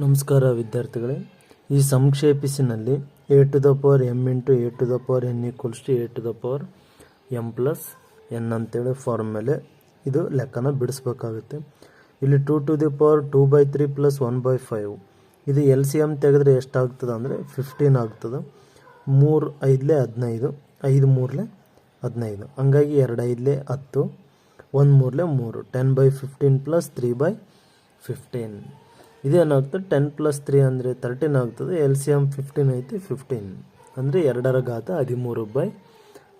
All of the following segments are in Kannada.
ನಮಸ್ಕಾರ ವಿದ್ಯಾರ್ಥಿಗಳೇ, ಈ ಸಂಕ್ಷೇಪಿಸಿನಲ್ಲಿ a to the power m into a to the power n equals to a to the power m plus n ಅಂತೇಳಿ ಫಾರ್ಮ್ ಮೇಲೆ ಇದು ಲೆಕ್ಕನ ಬಿಡಿಸ್ಬೇಕಾಗುತ್ತೆ. ಇಲ್ಲಿ two to the power two by three plus one by five. ಇದು ಎಲ್ ಸಿ ಎಂ ತೆಗೆದ್ರೆ ಎಷ್ಟಾಗ್ತದೆ ಅಂದರೆ ಫಿಫ್ಟೀನ್ ಆಗ್ತದೆ. ಮೂರು ಐದಲೇ ಹದಿನೈದು, ಐದು ಮೂರಲೆ ಹದಿನೈದು. ಹಂಗಾಗಿ ಎರಡು ಐದಲೇ ಹತ್ತು, ಒಂದು ಮೂರಲೆ ಮೂರು. Ten by fifteen plus three by fifteen. ಇದೇನಾಗ್ತದೆ ten plus three ಅಂದರೆ ತರ್ಟೀನ್ ಆಗ್ತದೆ. ಎಲ್ ಸಿ ಎಂ ಫಿಫ್ಟೀನ್ ಐತಿ ಫಿಫ್ಟೀನ್ ಅಂದರೆ ಎರಡರ ಘಾತ ಹದಿಮೂರು ಬೈ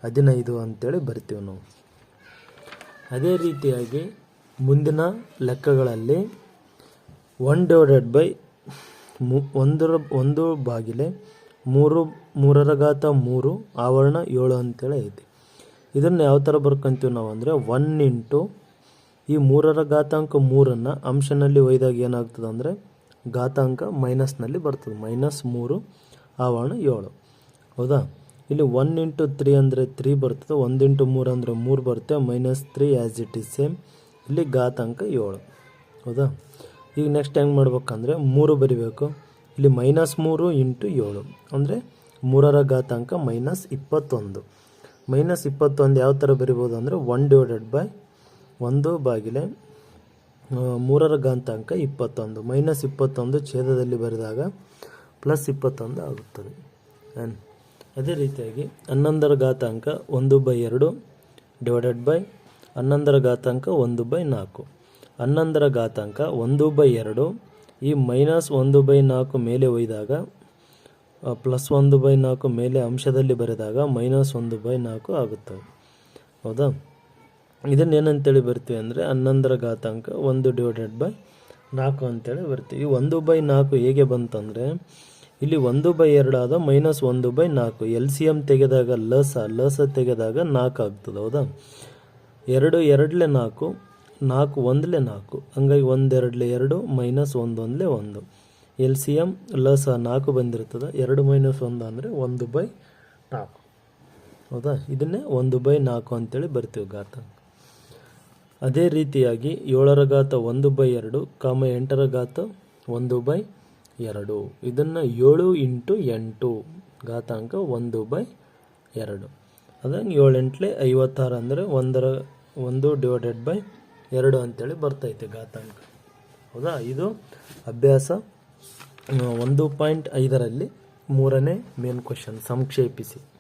ಹದಿನೈದು ಅಂತೇಳಿ ಬರ್ತೀವಿ ನಾವು. ಅದೇ ರೀತಿಯಾಗಿ ಮುಂದಿನ ಲೆಕ್ಕಗಳಲ್ಲಿ ಒನ್ ಡಿವೈಡೆಡ್ ಬೈ ಮು ಒಂದರ ಒಂದು ಬಾಗಿಲೆ ಮೂರು, ಮೂರರ ಘಾತ ಮೂರು, ಆವರಣ ಏಳು ಅಂತೇಳಿ ಐತಿ. ಇದನ್ನು ಯಾವ ಥರ ಬರ್ಕೊಂತೀವಿ ನಾವು ಅಂದರೆ ಒನ್ ಇಂಟು ಈ ಮೂರರ ಘಾತಾಂಕ ಮೂರನ್ನು ಅಂಶನಲ್ಲಿ ಒಯ್ದಾಗ ಏನಾಗ್ತದೆ ಅಂದರೆ ಘಾತಾಂಕ ಮೈನಸ್ನಲ್ಲಿ ಬರ್ತದೆ. ಮೈನಸ್ ಮೂರು, ಆವರಣ ಏಳು. ಹೌದಾ? ಇಲ್ಲಿ ಒನ್ ಇಂಟು ತ್ರೀ ಅಂದರೆ ತ್ರೀ ಬರ್ತದೆ. ಒಂದು ಇಂಟು ಮೂರು ಅಂದರೆ ಮೂರು ಬರುತ್ತೆ. Minus three as it is same ಇಲ್ಲಿ ಘಾತಾಂಕ ಏಳು. ಹೌದಾ? ಈಗ ನೆಕ್ಸ್ಟ್ ಹೆಂಗೆ ಮಾಡ್ಬೇಕಂದ್ರೆ ಮೂರು ಬರಿಬೇಕು. ಇಲ್ಲಿ ಮೈನಸ್ ಮೂರು ಇಂಟು ಏಳು. ಅಂದರೆ ಮೂರರ ಘಾತಾಂಕ ಮೈನಸ್ ಇಪ್ಪತ್ತೊಂದು. ಮೈನಸ್ ಇಪ್ಪತ್ತೊಂದು ಯಾವ ಥರ ಬರಿಬೋದು ಅಂದರೆ ಒನ್ ಡಿವೈಡೆಡ್ ಬೈ ಒಂದು ಬಾಗಿಲೆ ಮೂರರ ಘಾತಾಂಕ ಇಪ್ಪತ್ತೊಂದು. ಮೈನಸ್ ಇಪ್ಪತ್ತೊಂದು ಛೇದದಲ್ಲಿ ಬರೆದಾಗ ಪ್ಲಸ್ ಇಪ್ಪತ್ತೊಂದು ಆಗುತ್ತದೆ. ಅದೇ ರೀತಿಯಾಗಿ ಹನ್ನೊಂದರ ಘಾತಾಂಕ ಒಂದು ಬೈ ಎರಡು ಡಿವೈಡೆಡ್ ಬೈ ಹನ್ನೊಂದರ ಘಾತಾಂಕ ಒಂದು ಬೈ ನಾಲ್ಕು. ಹನ್ನೊಂದರ ಘಾತಾಂಕ ಒಂದು ಬೈ ಎರಡು ಈ ಮೈನಸ್ ಒಂದು ಬೈ ನಾಲ್ಕು ಮೇಲೆ ಒಯ್ದಾಗ ಪ್ಲಸ್ ಒಂದು ಬೈ ನಾಲ್ಕು ಮೇಲೆ ಅಂಶದಲ್ಲಿ ಬರೆದಾಗ ಮೈನಸ್ ಒಂದು ಬೈ ನಾಲ್ಕು ಆಗುತ್ತವೆ ಹೌದಾ? ಇದನ್ನ ಏನಂತೇಳಿ ಬರ್ತೀವಿ ಅಂದರೆ ಹನ್ನೊಂದರ ಘಾತಾಂಕ ಒಂದು ಡಿವೈಡೆಡ್ ಬೈ ನಾಲ್ಕು ಅಂತೇಳಿ ಬರ್ತೀವಿ. ಒಂದು ಬೈ ನಾಲ್ಕು ಹೇಗೆ ಬಂತಂದರೆ, ಇಲ್ಲಿ ಒಂದು ಬೈ ಎರಡು ಆದ ಮೈನಸ್ ಒಂದು ಬೈ ನಾಲ್ಕು. ಎಲ್ ಸಿ ಎಂ ತೆಗೆದಾಗ ಲಸ ಲಸ ತೆಗೆದಾಗ ನಾಲ್ಕು ಆಗ್ತದೆ, ಹೌದಾ? ಎರಡು ಎರಡಲೆ ನಾಲ್ಕು ನಾಲ್ಕು ಒಂದಲೆ ನಾಲ್ಕು. ಹಂಗಾಗಿ ಒಂದೆರಡಲೆ ಎರಡು, ಮೈನಸ್ ಒಂದು ಒಂದಲೆ ಒಂದು. ಎಲ್ ಸಿ ಎಂ ಲಸ ನಾಲ್ಕು ಬಂದಿರ್ತದೆ, ಎರಡು ಮೈನಸ್ ಒಂದು ಅಂದರೆ ಒಂದು ಬೈ ನಾಲ್ಕು. ಹೌದಾ? ಇದನ್ನೇ ಒಂದು ಬೈ ನಾಲ್ಕು ಅಂತೇಳಿ ಬರ್ತೀವಿ ಘಾತಾಂಕ. ಅದೇ ರೀತಿಯಾಗಿ ಏಳರ ಘಾತ ಒಂದು ಬೈ ಎರಡು, ಕಾಮ ಎಂಟರ ಘಾತ ಒಂದು ಬೈ ಎರಡು. ಇದನ್ನು ಏಳು ಇಂಟು ಎಂಟು, ಘಾತಾಂಕ ಒಂದು ಬೈ ಎರಡು. ಅದಂಗೆ ಏಳು ಎಂಟ್ಲೆ ಐವತ್ತಾರು ಅಂದರೆ ಒಂದರ, ಒಂದು ಡಿವೈಡೆಡ್ ಬೈ ಎರಡು ಅಂತೇಳಿ ಬರ್ತೈತೆ ಘಾತಾಂಕ. ಹೌದಾ? ಇದು ಅಭ್ಯಾಸ. ಒಂದು ಪಾಯಿಂಟ್ ಐದರಲ್ಲಿ ಮೂರನೇ ಮೇನ್ ಕ್ವಶನ್ ಸಂಕ್ಷೇಪಿಸಿ.